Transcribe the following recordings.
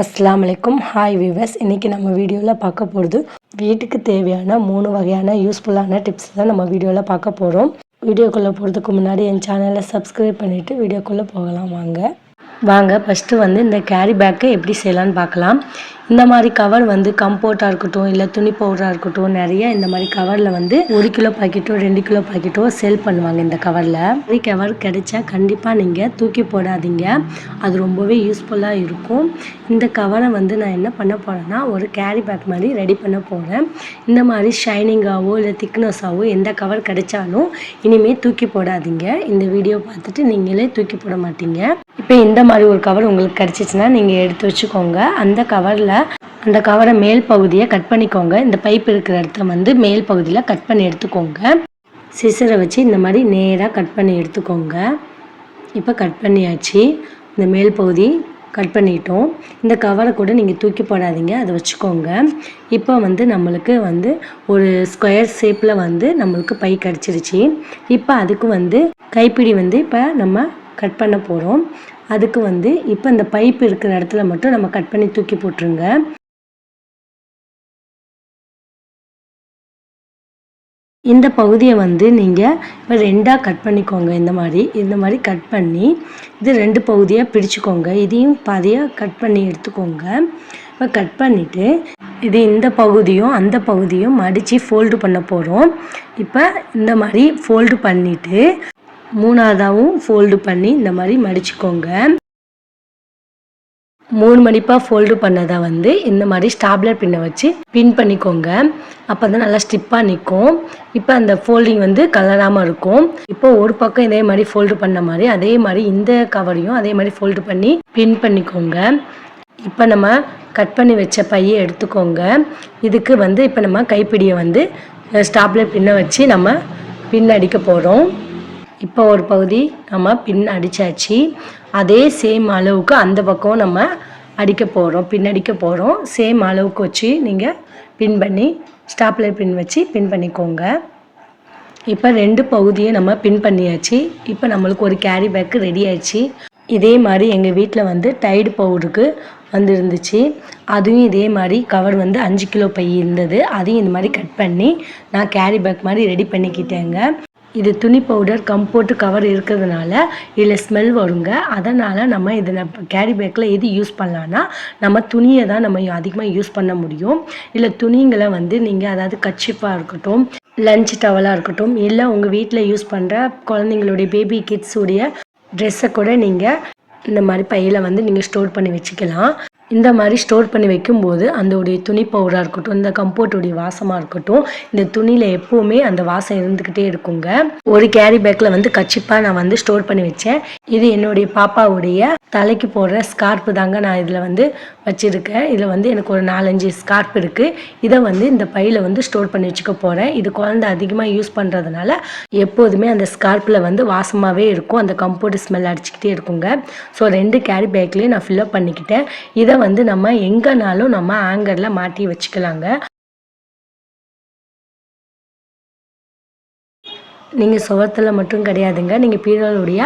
அஸ்லாம் வலைக்கும் ஹாய் விவஸ் இன்றைக்கி நம்ம வீடியோவில் பார்க்க போகிறது வீட்டுக்கு தேவையான மூணு வகையான யூஸ்ஃபுல்லான டிப்ஸ் தான் நம்ம வீடியோவில் பார்க்க போகிறோம் வீடியோக்குள்ளே போகிறதுக்கு முன்னாடி என் சேனலை சப்ஸ்கிரைப் பண்ணிவிட்டு வீடியோக்குள்ளே போகலாம். வாங்க. வாங்க ஃபஸ்ட்டு வந்து இந்த கேரி பேக்கை எப்படி செய்யலான்னு பார்க்கலாம். இந்த மாதிரி கவர் வந்து கம்போர்ட்டாக இருக்கட்டும் இல்லை துணி பவுடராக இருக்கட்டும் நிறைய இந்த மாதிரி கவரில் வந்து ஒரு கிலோ பாக்கெட்டோ ரெண்டு கிலோ பாக்கெட்டோ செல் பண்ணுவாங்க இந்த கவரில் ஃப்ரீ கவர் கிடைச்சா கண்டிப்பாக நீங்கள் தூக்கி போடாதீங்க. அது ரொம்பவே யூஸ்ஃபுல்லாக இருக்கும். இந்த கவரை வந்து நான் என்ன பண்ண போகிறேன்னா ஒரு கேரி பேக் மாதிரி ரெடி பண்ண போகிறேன் இந்த மாதிரி ஷைனிங்காகவோ இல்லை திக்னஸாகவோ எந்த கவர் கிடைச்சாலும் இனிமேல் தூக்கி போடாதீங்க. இந்த வீடியோ பார்த்துட்டு நீங்களே தூக்கி போட மாட்டீங்க. இப்போ இந்த மாதிரி ஒரு கவர் உங்களுக்கு கிடச்சிச்சின்னா நீங்கள் எடுத்து வச்சுக்கோங்க. அந்த கவரில் அந்த கவரை மேல் பகுதியை கட் பண்ணிக்கோங்க. இந்த பைப் இருக்கிற இடத்துல வந்து மேல் பகுதியில் கட் பண்ணி எடுத்துக்கோங்க. சிசரை வச்சு இந்த மாதிரி நேராக கட் பண்ணி எடுத்துக்கோங்க. இப்போ கட் பண்ணியாச்சு. இந்த மேல் பகுதி கட் பண்ணிட்டோம். இந்த கவரை கூட நீங்கள் தூக்கி போடாதீங்க. அதை வச்சுக்கோங்க. இப்போ வந்து நம்மளுக்கு வந்து ஒரு ஸ்கொயர் ஷேப்பில் வந்து நம்மளுக்கு பை கிடச்சிருச்சு. இப்போ அதுக்கு வந்து கைப்பிடி வந்து இப்போ நம்ம கட் பண்ண போகிறோம் அதுக்கு வந்து இப்போ இந்த பைப் இருக்கிற இடத்துல மட்டும் நம்ம கட் பண்ணி தூக்கி போட்டுருங்க. இந்த பகுதியை வந்து நீங்கள் இப்போ ரெண்டாக கட் பண்ணிக்கோங்க. இந்த மாதிரி இந்த மாதிரி கட் பண்ணி இது ரெண்டு பகுதியாக பிரிச்சுக்கோங்க. இதையும் பாதியாக கட் பண்ணி எடுத்துக்கோங்க. இப்போ கட் பண்ணிவிட்டு இது இந்த பகுதியும் அந்த பகுதியும் மடித்து ஃபோல்டு பண்ண போகிறோம் இப்போ இந்த மாதிரி ஃபோல்டு பண்ணிவிட்டு மூணாவதாகவும் ஃபோல்டு பண்ணி இந்த மாதிரி மடிச்சுக்கோங்க. மூணு மடிப்பாக ஃபோல்டு பண்ணதை வந்து இந்த மாதிரி ஸ்டாப்லர் பின்னை வச்சு பின் பண்ணிக்கோங்க. அப்போ தான் நல்லா ஸ்டிப்பாக நிற்கும் இப்போ அந்த ஃபோல்டிங் வந்து கலராமல் இருக்கும். இப்போ ஒரு பக்கம் இதே மாதிரி ஃபோல்டு பண்ண மாதிரி அதே மாதிரி இந்த கவரையும் அதே மாதிரி ஃபோல்டு பண்ணி பின் பண்ணிக்கோங்க. இப்போ நம்ம கட் பண்ணி வச்ச பையை எடுத்துக்கோங்க. இதுக்கு வந்து இப்போ நம்ம கைப்பிடியை வந்து ஸ்டாப்லர் பின்னை வச்சு நம்ம பின் அடிக்க போகிறோம் இப்போ ஒரு பகுதி நம்ம பின் அடித்தாச்சு அதே சேம் அளவுக்கு அந்த பக்கம் நம்ம அடிக்க போகிறோம் பின் அடிக்க போகிறோம் சேம் அளவுக்கு வச்சு நீங்கள் பின் பண்ணி ஸ்டாப்லர் பின் வச்சு பின் பண்ணிக்கோங்க. இப்போ ரெண்டு பகுதியை நம்ம பின் பண்ணியாச்சு. இப்போ நம்மளுக்கு ஒரு கேரி பேக்கு ரெடி ஆயிடுச்சு. இதே மாதிரி எங்கள் வீட்டில் வந்து டைடு பவுடருக்கு வந்துருந்துச்சு. அதுவும் இதே மாதிரி கவர் வந்து அஞ்சு கிலோ பை இருந்தது. அதையும் இந்த மாதிரி கட் பண்ணி நான் கேரி பேக் மாதிரி ரெடி பண்ணிக்கிட்டேங்க. இது துணி பவுடர் கம்போர்ட்டு கவர் இருக்கிறதுனால இதில் ஸ்மெல் வருங்க. அதனால் நம்ம இதில் கேரி பேக்கில் எது யூஸ் பண்ணலான்னா நம்ம துணியை தான் நம்ம அதிகமாக யூஸ் பண்ண முடியும். இல்லை துணிங்களை வந்து நீங்கள் அதாவது கச்சிப்பாக இருக்கட்டும் லஞ்ச் டவலாக இருக்கட்டும் இல்லை உங்கள் வீட்டில் யூஸ் பண்ணுற குழந்தைங்களுடைய பேபி கிட்ஸுடைய ட்ரெஸ்ஸை கூட நீங்கள் இந்த மாதிரி பையில் வந்து நீங்கள் ஸ்டோர் பண்ணி வச்சுக்கலாம். இந்த மாதிரி ஸ்டோர் பண்ணி வைக்கும்போது அதோடைய துணி பவுடராக இருக்கட்டும் இந்த கம்போர்ட்டுடைய வாசமாக இருக்கட்டும் இந்த துணியில் எப்போவுமே அந்த வாசம் இருந்துக்கிட்டே இருக்குங்க. ஒரு கேரி பேக்கில் வந்து கச்சிப்பாக நான் வந்து ஸ்டோர் பண்ணி வச்சேன். இது என்னுடைய பாப்பாவுடைய தலைக்கு போடுற ஸ்கார்ப்பு தாங்க நான் இதில் வந்து வச்சுருக்கேன். இதில் வந்து எனக்கு ஒரு நாலஞ்சு ஸ்கார்ப் இருக்குது இதை வந்து இந்த பையில் வந்து ஸ்டோர் பண்ணி வச்சுக்க போகிறேன் இது குழந்தை அதிகமாக யூஸ் பண்ணுறதுனால எப்போதுமே அந்த ஸ்கார்ப்பில் வந்து வாசமாகவே இருக்கும். அந்த கம்போர்ட் ஸ்மெல் அடிச்சுக்கிட்டே இருக்குங்க. ஸோ ரெண்டு கேரி பேக்லேயும் நான் ஃபில்லப் பண்ணிக்கிட்டேன். இதை வந்து நம்ம எங்கேனாலும் நம்ம ஆங்கரில் மாட்டி வச்சுக்கலாங்க. நீங்கள் சுவத்தில் மட்டும் கிடையாதுங்க. நீங்கள் பீரோளுடைய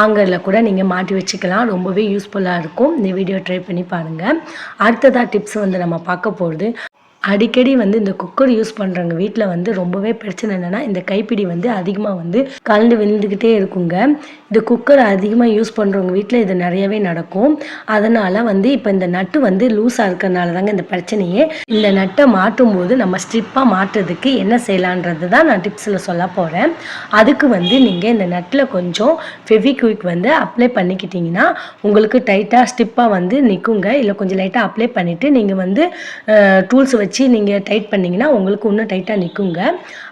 ஆங்கரில் கூட நீங்கள் மாட்டி வச்சுக்கலாம். ரொம்பவே யூஸ்ஃபுல்லாக இருக்கும். இந்த வீடியோ ட்ரை பண்ணி பாருங்கள் அடுத்ததாக டிப்ஸ் வந்து நம்ம பார்க்க போகிறது அடிக்கடி வந்து இந்த குக்கர் யூஸ் பண்ணுறவங்க வீட்டில் வந்து ரொம்பவே பிரச்சனை என்னென்னா இந்த கைப்பிடி வந்து அதிகமாக வந்து கலந்து விழுந்துக்கிட்டே இருக்குங்க. இந்த குக்கர் அதிகமாக யூஸ் பண்ணுறவங்க வீட்டில் இது நிறையவே நடக்கும். அதனால் வந்து இப்போ இந்த நட்டு வந்து லூஸாக இருக்கிறனால தாங்க இந்த பிரச்சனையே. இந்த நட்டை மாட்டும் போது நம்ம ஸ்ட்ரிப்பாக மாட்டுறதுக்கு என்ன செய்யலான்றது தான் நான் டிப்ஸில் சொல்ல போகிறேன் அதுக்கு வந்து நீங்கள் இந்த நட்டில் கொஞ்சம் ஃபெவிக்விக் வந்து அப்ளை பண்ணிக்கிட்டிங்கன்னா உங்களுக்கு டைட்டாக ஸ்டிப்பாக வந்து நிற்குங்க இல்லை கொஞ்சம் லைட்டாக அப்ளை பண்ணிவிட்டு நீங்கள் வந்து டூல்ஸ் வச்சு வச்சு நீங்கள் டைட் பண்ணிங்கன்னா உங்களுக்கு இன்னும் டைட்டாக நிற்குங்க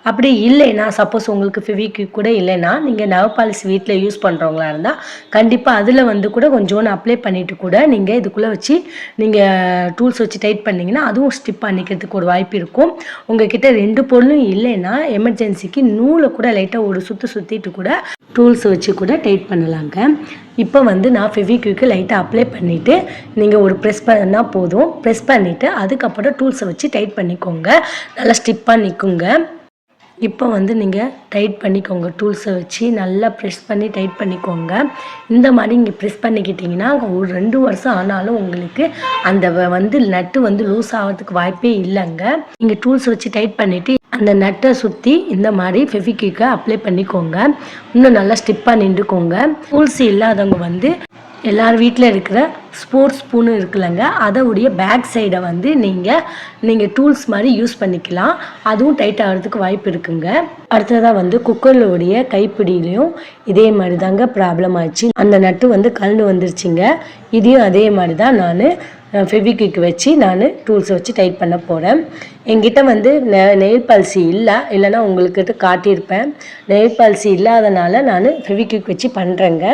அப்படி இல்லைன்னா சப்போஸ் உங்களுக்கு ஃபிவிக்கு கூட இல்லைன்னா நீங்கள் நவபாலிசி வீட்டில் யூஸ் பண்ணுறவங்களா இருந்தால் கண்டிப்பாக அதில் வந்து கூட கொஞ்சோன்னு அப்ளை பண்ணிவிட்டு கூட நீங்கள் இதுக்குள்ளே வச்சு நீங்கள் டூல்ஸ் வச்சு டைட் பண்ணிங்கன்னா அதுவும் ஸ்டிப்பாக நிற்கிறதுக்கு ஒரு வாய்ப்பு இருக்கும். உங்ககிட்ட ரெண்டு பொருளும் இல்லைன்னா எமர்ஜென்சிக்கு நூலை கூட லைட்டாக ஒரு சுற்றி சுற்றிட்டு கூட டூல்ஸ் வச்சு கூட டைட் பண்ணலாங்க. இப்போ வந்து நான் ஃபெவிக்விக்கு லைட்டாக அப்ளை பண்ணிவிட்டு நீங்கள் ஒரு ப்ரெஸ் பண்ணால் போதும். ப்ரெஸ் பண்ணிவிட்டு அதுக்கப்புறம் டூல்ஸை வச்சு டைட் பண்ணிக்கோங்க. நல்லா ஸ்டிப்பாக நிற்குங்க இப்போ வந்து நீங்கள் டைட் பண்ணிக்கோங்க. டூல்ஸை வச்சு நல்லா ப்ரெஸ் பண்ணி டைட் பண்ணிக்கோங்க. இந்த மாதிரி இங்கே ப்ரெஸ் பண்ணிக்கிட்டிங்கன்னா ஒரு ரெண்டு வருஷம் ஆனாலும் உங்களுக்கு அந்த வ- வந்து நட்டு வந்து லூஸ் ஆகிறதுக்கு வாய்ப்பே இல்லைங்க. நீங்கள் டூல்ஸ் வச்சு டைட் பண்ணிவிட்டு அந்த நட்டை சுற்றி இந்த மாதிரி ஃபெவிக்விக்கை அப்ளை பண்ணிக்கோங்க. இன்னும் நல்லா ஸ்டிப்பாக நின்றுக்கோங்க. டூல்ஸ் இல்லாதவங்க வந்து எல்லார் வீட்டில் இருக்கிற ஸ்போர்ட்ஸ் ஸ்பூனு இருக்குல்லங்க. அதோடைய பேக் சைடை வந்து நீங்கள் நீங்கள் டூல்ஸ் மாதிரி யூஸ் பண்ணிக்கலாம். அதுவும் டைட் ஆகிறதுக்கு வாய்ப்பு இருக்குங்க. அடுத்ததாக வந்து குக்கர்லோடைய கைப்பிடியிலையும் இதே மாதிரி தாங்க ப்ராப்ளம் ஆச்சு. அந்த நட்டு வந்து கலந்து வந்துருச்சுங்க. இதையும் அதே மாதிரி தான் நான் ஃபெவிக்விக் வச்சு நான் டூல்ஸை வச்சு டைட் பண்ண போகிறேன் என்கிட்ட வந்து நெ நெயில் பால்சி இல்லை. இல்லைன்னா உங்கள்கிட்ட காட்டியிருப்பேன். நெயில் பால்சி இல்லாதனால நான் ஃபெவிக்விக் வச்சு பண்ணுறேங்க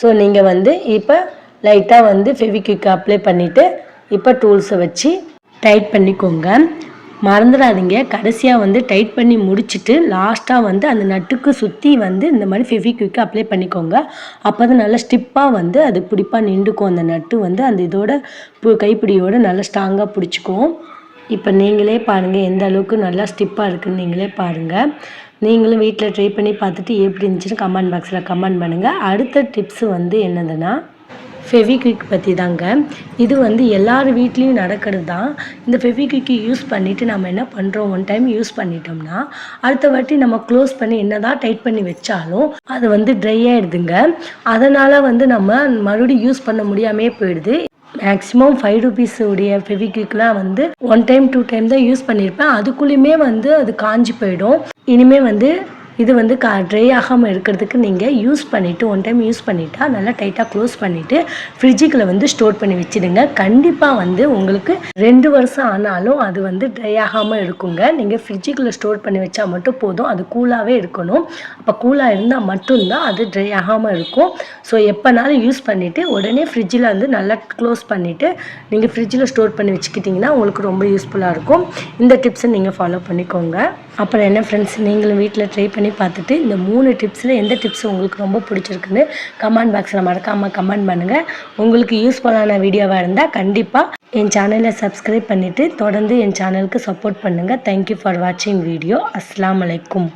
ஸோ நீங்கள் வந்து இப்போ லைட்டாக வந்து ஃபெவிக்விக் அப்ளை பண்ணிவிட்டு இப்போ டூல்ஸை வச்சு டைட் பண்ணிக்கோங்க. மறந்துடாதீங்க. கடைசியாக வந்து டைட் பண்ணி முடிச்சுட்டு லாஸ்ட்டாக வந்து அந்த நட்டுக்கு சுற்றி வந்து இந்த மாதிரி ஃபெவிக்விக் அப்ளை பண்ணிக்கோங்க. அப்போ தான் நல்லா ஸ்டிப்பாக வந்து அது பிடிப்பாக நின்றுக்கும். அந்த நட்டு வந்து அந்த இதோட பு- நல்லா ஸ்ட்ராங்காக பிடிச்சிக்கும். இப்போ நீங்களே பாருங்கள் எந்த அளவுக்கு நல்லா ஸ்டிப்பாக இருக்குன்னு நீங்களே பாருங்கள் நீங்களும் வீட்டில் ட்ரை பண்ணி பார்த்துட்டு எப்படி இருந்துச்சுன்னு கமெண்ட் பாக்ஸில் கமெண்ட் பண்ணுங்கள் அடுத்த டிப்ஸு வந்து என்னதுன்னா ஃபெவிக்விக் பற்றி தாங்க. இது வந்து எல்லார் வீட்லேயும் நடக்கிறது தான் இந்த ஃபெவிக்விக்கு யூஸ் பண்ணிவிட்டு நம்ம என்ன பண்ணுறோம் ஒன் டைம் யூஸ் பண்ணிட்டோம்னா அடுத்த வாட்டி நம்ம க்ளோஸ் பண்ணி என்ன தான் டைட் பண்ணி வச்சாலும் அது வந்து ட்ரை ஆகிடுதுங்க அதனால் வந்து நம்ம மறுபடியும் யூஸ் பண்ண முடியாமே போயிடுது. மேக்ஸிமம் ஃபைவ் ருபீஸ் உடைய ஃபெவிக்விக்லாம் வந்து ஒன் டைம் டூ டைம் தான் யூஸ் பண்ணியிருப்பேன் அதுக்குள்ளேயுமே வந்து அது காஞ்சி போயிடும். இனிமேல் வந்து இது வந்து கா ட்ரை ஆகாமல் இருக்கிறதுக்கு நீங்கள் யூஸ் பண்ணிவிட்டு ஒன் டைம் யூஸ் பண்ணிவிட்டா நல்லா டைட்டாக க்ளோஸ் பண்ணிவிட்டு ஃப்ரிட்ஜுக்குள்ளே வந்து ஸ்டோர் பண்ணி வச்சிடுங்க. கண்டிப்பாக வந்து உங்களுக்கு ரெண்டு வருஷம் ஆனாலும் அது வந்து ட்ரை ஆகாமல் இருக்குங்க. நீங்கள் ஃப்ரிட்ஜுக்குள்ளே ஸ்டோர் பண்ணி வச்சா மட்டும் போதும். அது கூலாகவே இருக்கணும். அப்போ கூலாக இருந்தால் மட்டும்தான் அது ட்ரை ஆகாமல் இருக்கும். ஸோ எப்போனாலும் யூஸ் பண்ணிவிட்டு உடனே ஃப்ரிட்ஜில் வந்து நல்லா க்ளோஸ் பண்ணிவிட்டு நீங்கள் ஃப்ரிட்ஜில் ஸ்டோர் பண்ணி வச்சுக்கிட்டிங்கன்னா உங்களுக்கு ரொம்ப யூஸ்ஃபுல்லாக இருக்கும். இந்த டிப்ஸை நீங்கள் ஃபாலோ பண்ணிக்கோங்க. அப்புறம் என்ன ஃப்ரெண்ட்ஸ் நீங்களும் வீட்டில் ட்ரை பண்ணி பார்த்துட்டு இந்த மூணு டிப்ஸில் எந்த டிப்ஸ் உங்களுக்கு ரொம்ப பிடிச்சிருக்குன்னு கமெண்ட் பாக்ஸில் மறக்காமல் கமெண்ட் பண்ணுங்கள் உங்களுக்கு யூஸ்ஃபுல்லான வீடியோவாக இருந்தால் கண்டிப்பாக என் சேனலை சப்ஸ்கிரைப் பண்ணிவிட்டு தொடர்ந்து என் சேனலுக்கு சப்போர்ட் பண்ணுங்கள் தேங்க்யூ ஃபார் வாட்சிங் வீடியோ அஸ்லாம் வலைக்கும்